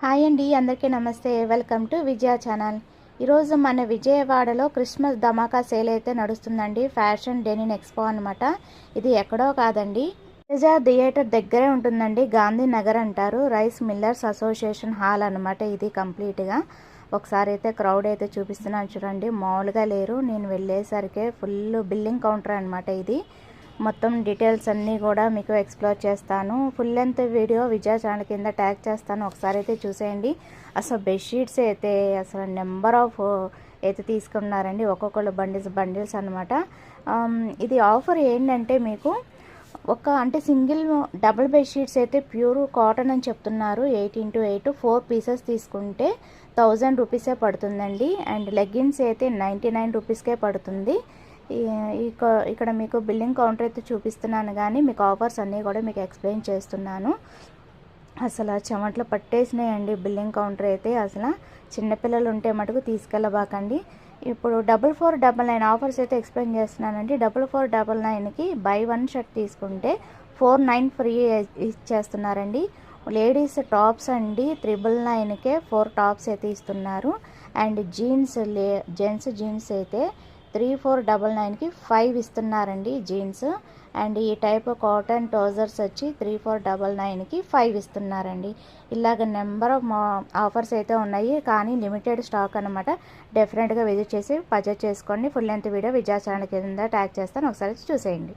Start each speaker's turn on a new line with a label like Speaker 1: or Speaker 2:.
Speaker 1: Hi అండి అందరికీ నమస్తే. Welcome to Vijaya channel. ఈరోజు మన విజయవాడలో క్రిస్మస్ ధమాకా సేల్ అయితే నడుస్తుందండి. ఫ్యాషన్ డెనిన్ ఎక్స్పో అనమాట ఇది ఎక్కడో కాదండి. విజయ థియేటర్ దగ్గరే ఉంటుందండి. గాంధీ నగర్ అంటారు. రైస్ మిల్లర్స్ అసోసియేషన్ హాల్ అనమాట ఇది కంప్లీట్గా. ఒకసారి అయితే క్రౌడ్ అయితే చూపిస్తున్నాను చూడండి. మామూలుగా లేరు. నేను వెళ్ళేసరికి ఫుల్ బిల్లింగ్ కౌంటర్ అనమాట ఇది. మొత్తం డీటెయిల్స్ అన్నీ కూడా మీకు ఎక్స్ప్లోర్ చేస్తాను. Full length video Vijaya channel కింద ట్యాగ్ చేస్తాను. ఒకసారి అయితే చూసేయండి. అసలు బెడ్షీట్స్ అయితే అసలు నెంబర్ ఆఫ్ అయితే తీసుకున్నారండి. ఒక్కొక్కళ్ళు బండిల్స్ బండిల్స్ అనమాట ఇది ఆఫర్ ఏంటంటే మీకు ఒక అంటే సింగిల్ డబుల్ బెడ్షీట్స్ అయితే ప్యూర్ కాటన్ అని చెప్తున్నారు. Eight into eight four pieces తీసుకుంటే థౌజండ్ రూపీసే పడుతుందండి. అండ్ లెగ్గిన్స్ అయితే నైంటీ నైన్ రూపీస్కే పడుతుంది. ఇక్కడ మీకు బిల్లింగ్ కౌంటర్ అయితే చూపిస్తున్నాను కానీ మీకు ఆఫర్స్ అన్నీ కూడా మీకు ఎక్స్ప్లెయిన్ చేస్తున్నాను. అసలు చెమట్లు పట్టేసినాయండి బిల్లింగ్ కౌంటర్ అయితే. అసలు చిన్నపిల్లలు ఉంటే మటుకు తీసుకెళ్ళబాకండి. ఇప్పుడు double four double nine offers అయితే ఎక్స్ప్లెయిన్ చేస్తున్నానండి. డబుల్ ఫోర్ డబల్ నైన్కి బై వన్ షర్ట్ తీసుకుంటే ఫోర్ నైన్ ఫ్రీ ఇచ్చేస్తున్నారండి. లేడీస్ టాప్స్ అండి త్రిబుల్ నైన్కే ఫోర్ టాప్స్ అయితే ఇస్తున్నారు. అండ్ జీన్స్ లే జెంట్స్ జీన్స్ అయితే త్రీ ఫోర్ డబల్ నైన్కి ఫైవ్ ఇస్తున్నారండి జీన్స్. అండ్ ఈ టైప్ కాటన్ ట్రౌజర్స్ వచ్చి త్రీ ఫోర్ డబల్ నైన్కి ఫైవ్ ఇస్తున్నారండి. ఇలాగ నెంబర్ ఆఫ్ ఆఫర్స్ అయితే ఉన్నాయి. కానీ లిమిటెడ్ స్టాక్ అనమాట డెఫినెట్గా విజిట్ చేసి పర్చేజ్ చేసుకోండి. ఫుల్ లెంత్ వీడియో విద్యాచరణ కింద ట్యాగ్ చేస్తాను. ఒకసారి చూసేయండి.